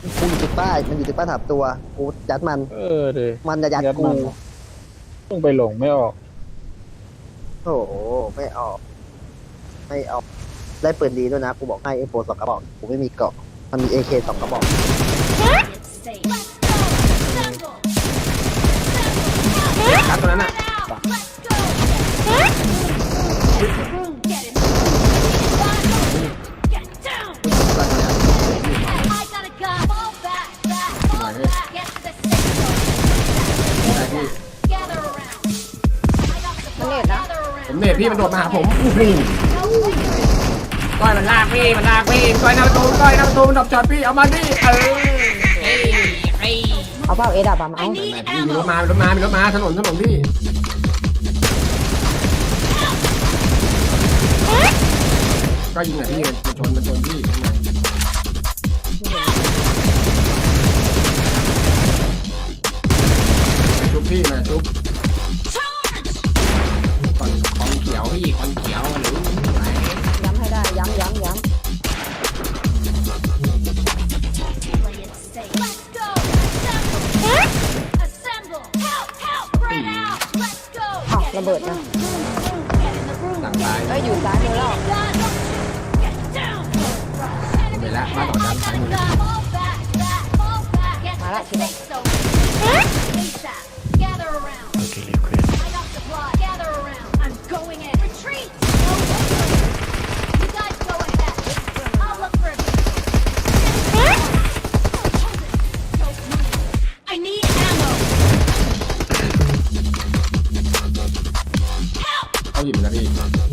กูกูอยู่ตึกป้ายมันอยู่ตึกป้ายถามตัวกูยัดมัน เออเดยมันจะยัดกูต้องไปหลงไม่ออกโอ้โหไม่ออก ไม่ออก ได้ปืนดีด้วยนะ กูบอกให้เอโฟสองกระบอกกูไม่มีเกราะมันมีเอเคสองกระบอกตัดตัวนั้นอะ ผมเนตพี่มันโดดมาหาผมโอ้โหก้อยมันลากพี่มันลากพี่ก้อยหน้าประตูก้อยหน้าประตูมันดับจอดพี่เอามาดิเออเฮ้ยเฮ้ยเอาเปล่าเอดับอะมาเอาแม่พี่มีรถมามีรถมามีรถมาถนนถนนพี่ก็ยิงอะพี่มันชนมันชนพี่ชุบพี่มาชุบ ระเบิดนะต่างตายเอ้ยอยู่ซ้ายมือแล้วไปแล้วมาต่อด้านซ้ายมือมาละทีนี้ พี่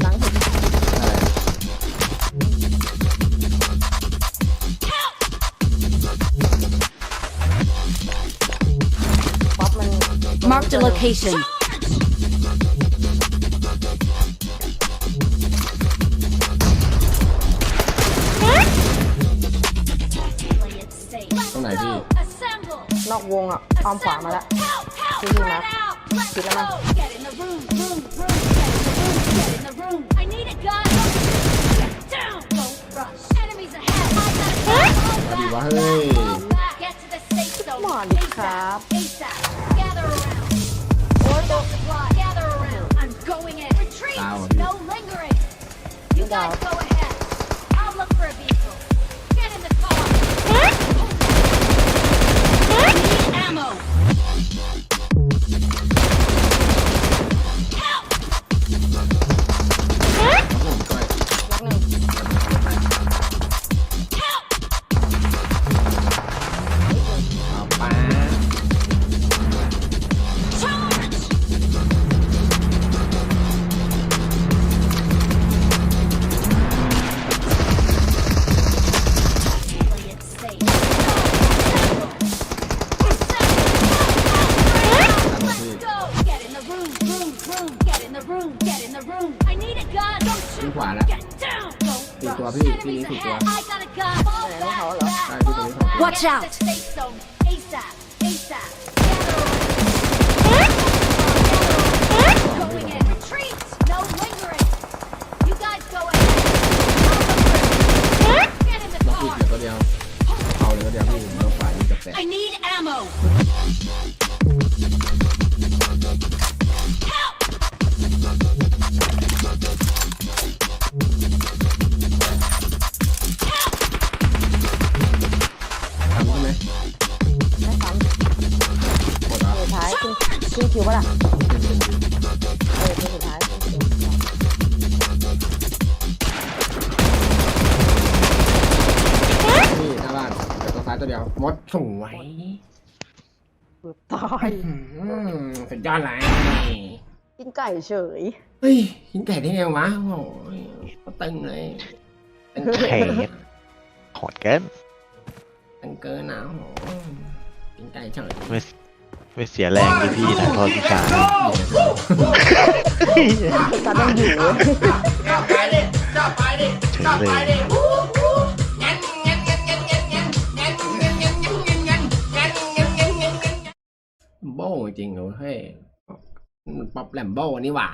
หลังสุด อะไร ป๊อปมัน Marked a location. Play it safe. ตรงไหนพี่ Assemble. นอกวงอ่ะอ้อมขวามาแล้ว Help, help, Give me right that. out. Let's Give me that. go. Get in the room, วะเฮ้ย fall back. Get to the safe zone. มาดิค ASAP, รับ around. Going in. Retreat. No lingering. You guys go ahead. I'll look for it. Get in the ล็อกอีก car. เหลือตัวเดียวเอาเลยตัวเดียวพี่ล็อกขวาอีกกับแตก I need ammo. ปะล่ะเออขึ้นสุดท้ายขึ้นคิวนี่หน้าบ้านเดี๋ยวตัวซ้ายตัวเดียวหมดสวยเกือบตายอืมสุดยอดเลยกินไก่เฉยเฮ้ยกินไก่ได้ไงวะโอ้ยก็ตึงเลยตึงเฮ้ยโหดเกินตึงเกินนะโอ้โหกินไก่เฉย ไม่ไม่เสียแรงที่พี่ถ่ายทอดวิชาตาต้องอยู่เว้ยเฉยเลยโบ้จริงเหรอเฮ้ยมันป๊อปแลมโบ้นี่หว่า